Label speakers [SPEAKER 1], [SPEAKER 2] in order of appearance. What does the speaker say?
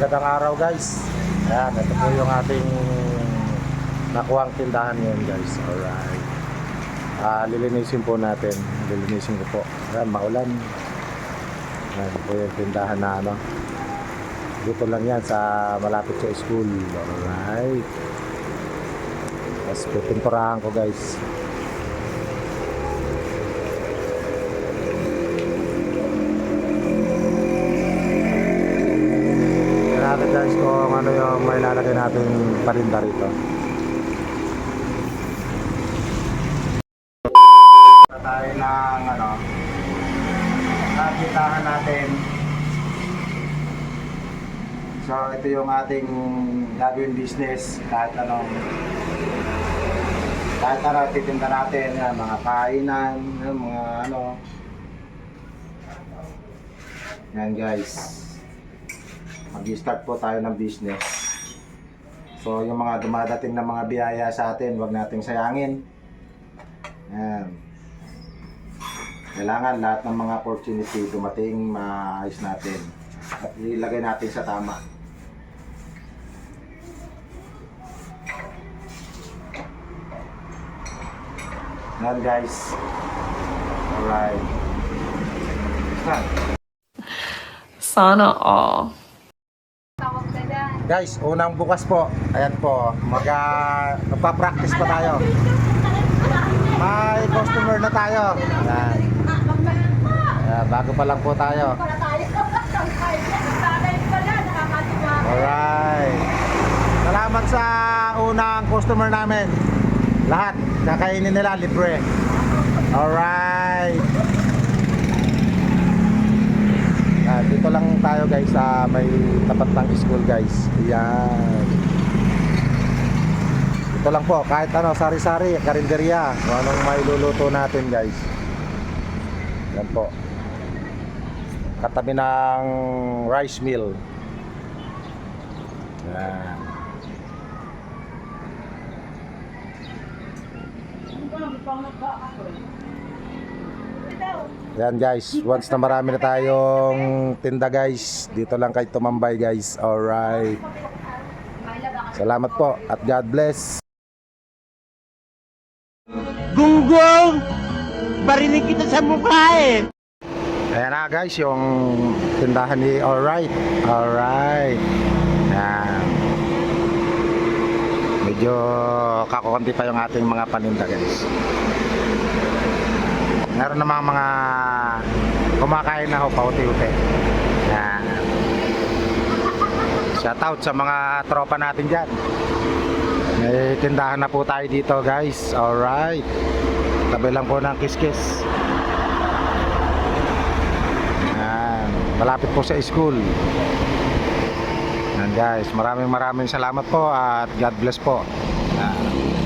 [SPEAKER 1] Magandang araw guys. Ayan, ito po yung ating nakuhang tindahan ngayon guys. Alright. Ah, lilinisin po natin. Lilinisin ko po. Ayan, maulan. Ayan po yung tindahan na ano. Dito lang yan sa malapit sa school. Alright. Tapos pipinturahan ko guys. Kung ano yung may lalagay natin parinda rito. tayo ng ano nakikitahan natin. So ito yung ating gagawin business. Kahit anong kahit ano titinda natin yan, mga kainan yan, mga ano. Yan guys mag-start po tayo ng business. So yung mga dumadating na mga biyaya sa atin wag nating sayangin. Yan kailangan lahat ng mga opportunity dumating maayos natin. At ilagay natin sa tama. Yan guys. Alright. Yan.
[SPEAKER 2] Sana all.
[SPEAKER 1] Guys unang bukas po ayan po uh, magpa-practice pa tayo may customer na tayo yan Ayan, bago pa lang po tayo Alright. Salamat sa unang customer namin. Lahat, kakainin nila libre. Alright. Ah, dito lang tayo guys sa may tapat ng school guys. Yan. Ito lang po, kahit ano, sari-sari, karinderya, kung anong may luluto natin guys. Yan po. Katabi ng rice mill. Yan. Yan guys, once na marami na tayong tinda guys, dito lang kayo tumambay guys. Alright. Salamat po at God bless.
[SPEAKER 3] Gunggong! Barinig kita sa mukha eh!
[SPEAKER 1] Ayan na guys, yung tindahan ni Alright. Alright. Yan. Medyo kakukunti pa yung ating mga paninda guys. Meron namang mga kumakain na ho pauti-uti. Yan. Shout out sa mga tropa natin dyan. May tindahan na po tayo dito guys. Alright. Tabi lang po ng kiskis. Yan. Malapit po sa school. Yan guys, maraming maraming salamat po at God bless po. Yan.